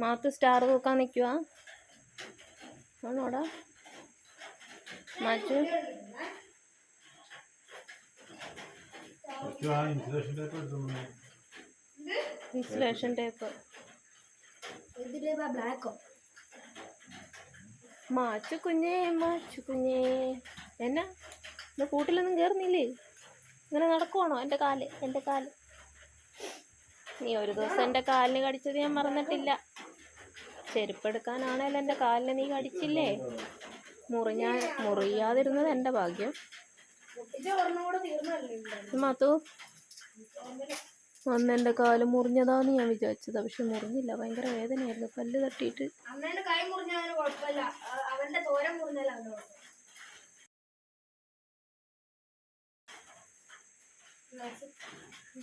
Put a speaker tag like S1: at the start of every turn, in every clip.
S1: Math star നോക്കാൻ നിൽക്കുക ആണോടാ? മാച്ചു
S2: insulation tape
S3: ബ്ലാക്കോ
S1: മാച്ചു കുഞ്ഞേ മാച്ചു കുഞ്ഞേ. എന്നാ? ഇന്ന് കൂട്ടിലൊന്നും കേറുന്നില്ലേ? ഇങ്ങനെ നടക്കുവാണോ? എന്റെ കാൽ എന്റെ കാൽ. നീ ഒരു ദിവസം എന്റെ കാലിന് കടിച്ചത് ഞാൻ മറന്നിട്ടില്ല. ചെരുപ്പെടുക്കാനാണേലും എന്റെ കാലിന് നീ കടിച്ചില്ലേ? മുറിഞ്ഞാ മുറിയാതിരുന്നത് എന്റെ ഭാഗ്യം. മാത്തു അന്ന് എന്റെ കാൽ മുറിഞ്ഞതാന്ന് ഞാൻ വിചാരിച്ചതാ. പക്ഷെ മുറിഞ്ഞില്ല. ഭയങ്കര വേദനയായിരുന്നു. പല്ല് തട്ടിയിട്ട്.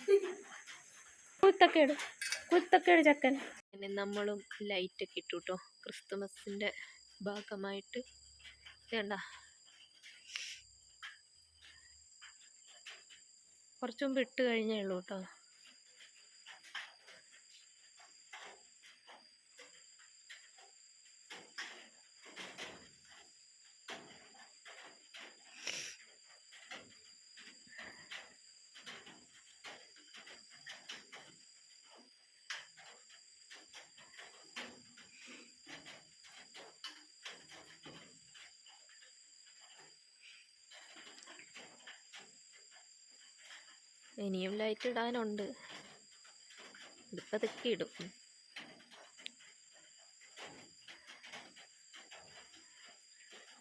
S3: Thank കൈ
S1: കുത്തക്കേട് കുത്തക്കേട് ചക്കൻ. പിന്നെ നമ്മളും ലൈറ്റൊക്കെ ഇട്ടു കേട്ടോ ക്രിസ്തുമസിന്റെ ഭാഗമായിട്ട്. വേണ്ട. കുറച്ച് മുമ്പ് ഇട്ട് കഴിഞ്ഞേ ഉള്ളൂ കേട്ടോ. ഇനിയും ലൈറ്റ് ഇടാനുണ്ട്. ഇതിപ്പോൾ ഇടും.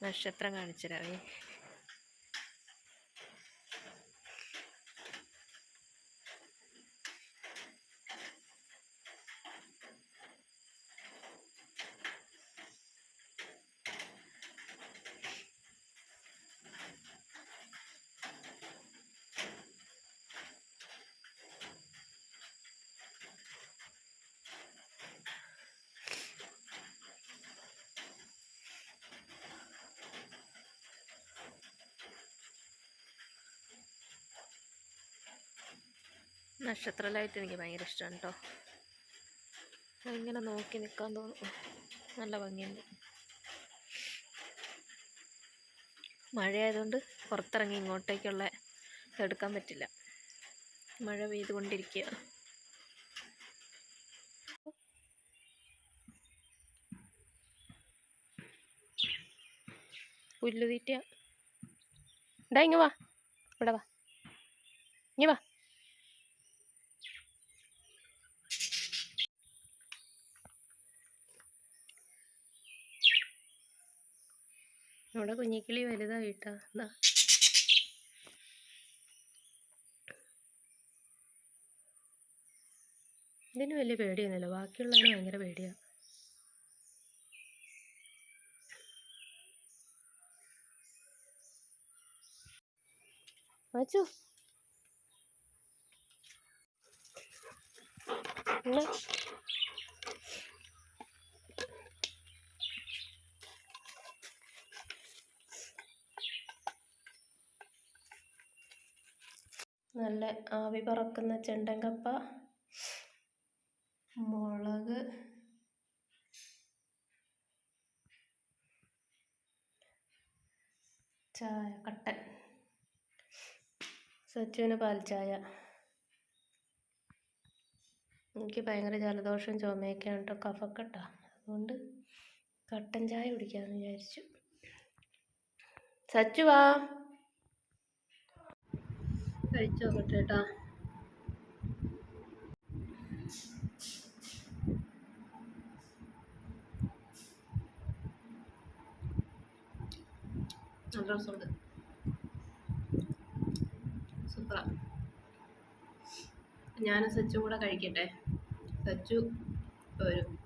S1: നക്ഷത്രം കാണിച്ചുതരാവേ നക്ഷത്ര ലൈറ്റ് എനിക്ക് ഭയങ്കര ഇഷ്ടമാണ് കേട്ടോ ഇങ്ങനെ നോക്കി നിൽക്കാൻ തോന്നും നല്ല ഭംഗിയുണ്ട്. മഴയായതുകൊണ്ട് പുറത്തിറങ്ങി ഇങ്ങോട്ടേക്കുള്ള എടുക്കാൻ പറ്റില്ല. മഴ പെയ്തുകൊണ്ടിരിക്കുക. പുല്ലുതീറ്റ ഇതാ ഇങ്ങ വാ. ഇവിടെ വാ. ഇങ്ങ വാ. ഇവിടെ കുഞ്ഞിക്കിളി വലുതായിട്ടാ. എന്താ ഇതിന് വലിയ പേടിയൊന്നുമില്ല. ബാക്കിയുള്ളതിന് ഭയങ്കര പേടിയാ. എന്നാ നല്ല ആവി പറക്കുന്ന ചെണ്ടങ്കപ്പ മുളക് ചായ കട്ടൻ. സച്ചുവിന് പാൽച്ചായ ചായ. എനിക്ക് ഭയങ്കര ജലദോഷം ചുമയൊക്കെയാണ് കേട്ടോ കഫക്കെട്ടാ. അതുകൊണ്ട് കട്ടൻ ചായ കുടിക്കാമെന്ന് വിചാരിച്ചു. സച്ചു വാ. കഴിച്ചു നോക്കട്ടെ കേട്ടോ നല്ല രസമുണ്ട്. സൂപ്പറാ. ഞാൻ സച്ചു കൂടെ കഴിക്കട്ടെ. സച്ചു വരും